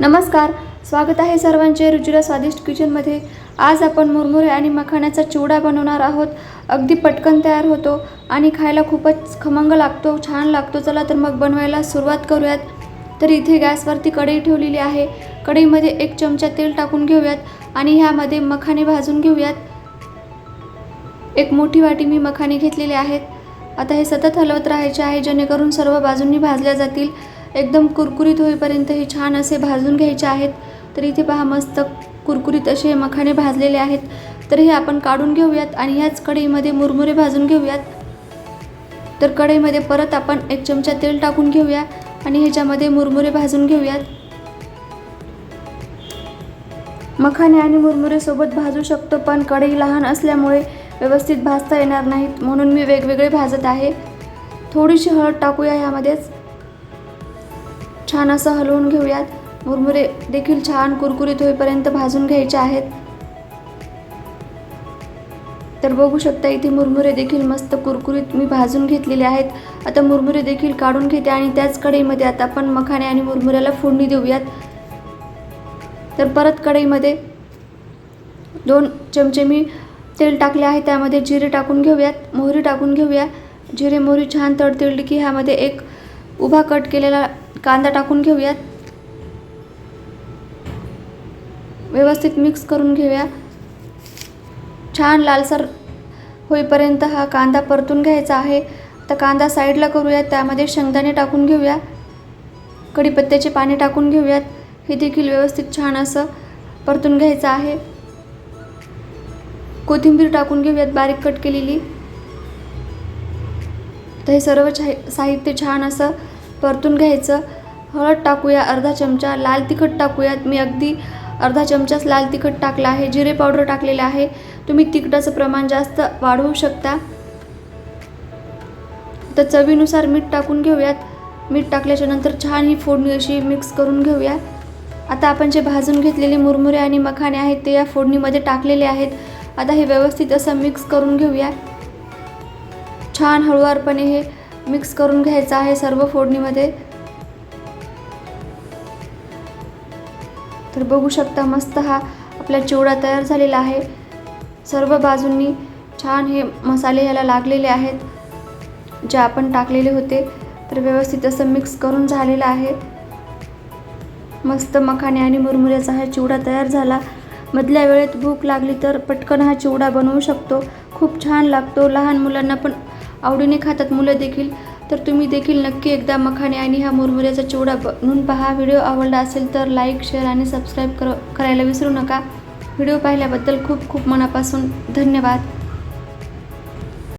नमस्कार स्वागत आहे सर्वांचे रुचिरा स्वादिष्ट किचनमध्ये. आज आपण मुरमुरे आणि मखाण्याचा चिवडा बनवणार आहोत. अगदी पटकन तयार होतो आणि खायला खूपच खमंग लागतो छान लागतो. चला तर मग बनवायला सुरुवात करूयात. तर इथे गॅसवरती कढई ठेवलेली आहे. कढईमध्ये एक चमचा तेल टाकून घेऊयात आणि ह्यामध्ये मखाणे भाजून घेऊयात. एक मोठी वाटी मी मखाणे घेतलेले आहेत. आता हे सतत हलवत राहायचे आहे जेणेकरून सर्व बाजूंनी भाजल्या जातील. एकदम कुरकुरीत होईपर्यंत हे छान असे भाजून घ्यायचे आहेत. तर इथे पहा मस्त कुरकुरीत असे मखाने मखाणे भाजलेले आहेत. तर हे आपण काढून घेऊयात आणि ह्याच कढईमध्ये मुरमुरे भाजून घेऊयात. तर कढईमध्ये परत आपण एक चमचा तेल टाकून घेऊया आणि ह्याच्यामध्ये मुरमुरे भाजून घेऊयात. मखाने आणि मुरमुरे सोबत भाजू शकतो पण कढई लहान असल्यामुळे व्यवस्थित भाजता येणार नाहीत म्हणून मी वेगवेगळे भाजत आहे. थोडीशी हळद टाकूया ह्यामध्येच छान असं हलवून घेऊयात. मुरमुरे देखील छान कुरकुरीत होईपर्यंत भाजून घ्यायचे आहेत. तर बघू शकता इथे मुरमुरे देखील मस्त कुरकुरीत मी भाजून घेतलेले आहेत. आता मुरमुरे देखील काढून घेते आणि त्याच कढईमध्ये आता आपण मखाणे आणि मुरमुऱ्याला फोडणी देऊयात. तर परत कढईमध्ये दोन चमचे मी तेल टाकले आहे त्यामध्ये जिरे टाकून घेऊयात. मोहरी टाकून घेऊया. जिरे मोहरी छान तडतडली की ह्यामध्ये एक उभा कट केलेला कांदा टाकून घेऊयात. व्यवस्थित मिक्स करून घेऊया. छान लालसर होईपर्यंत हा कांदा परतून घ्यायचा आहे. तर कांदा साईडला करूयात त्यामध्ये शेंगदाणे टाकून घेऊया. कढीपत्त्याचे पाणी टाकून घेऊयात. हे देखील व्यवस्थित छान असं परतून घ्यायचं आहे. कोथिंबीर टाकून घेऊयात बारीक कट केलेली. तर हे सर्व छा साहित्य छान असं परतून घ्यायचं. हळद टाकूया अर्धा चमचा लाल तिखट टाकूयात. मी अगदी अर्धा चमचाच लाल तिखट टाकला आहे. जिरे पावडर टाकलेलं आहे. तुम्ही तिखटाचं प्रमाण जास्त वाढवू शकता. तर चवीनुसार मीठ टाकून घेऊयात. मीठ टाकल्याच्या नंतर छान ही फोडणी अशी मिक्स करून घेऊया. आता आपण जे भाजून घेतलेले मुरमुरे आणि मखाणे आहेत ते या फोडणीमध्ये टाकलेले आहेत. आता हे व्यवस्थित असं मिक्स करून घेऊया. छान हळूवारपणे हे मिक्स करून घ्यायचं आहे सर्व फोडणीमध्ये. तर बघू शकता मस्त हा आपला चिवडा तयार झालेला आहे. सर्व बाजूंनी छान हे मसाले ह्याला लागलेले आहेत जे आपण टाकलेले होते. तर व्यवस्थित असं मिक्स करून झालेलं आहे. मस्त मखाने आणि मुरमुऱ्याचा हा चिवडा तयार झाला. मधल्या वेळेत भूक लागली तर पटकन हा चिवडा बनवू शकतो. खूप छान लागतो. लहान मुलांना पण आवडीने खातात मुलं देखील तर तुम्ही देखील नक्की एकदा मखाने आणि हा मुरमुऱ्याचा चिवडा बनवून पहा. व्हिडिओ आवडला असेल तर लाईक शेअर आणि सबस्क्राईब कर करायला विसरू नका. व्हिडिओ पाहिल्याबद्दल खूप खूप मनापासून धन्यवाद.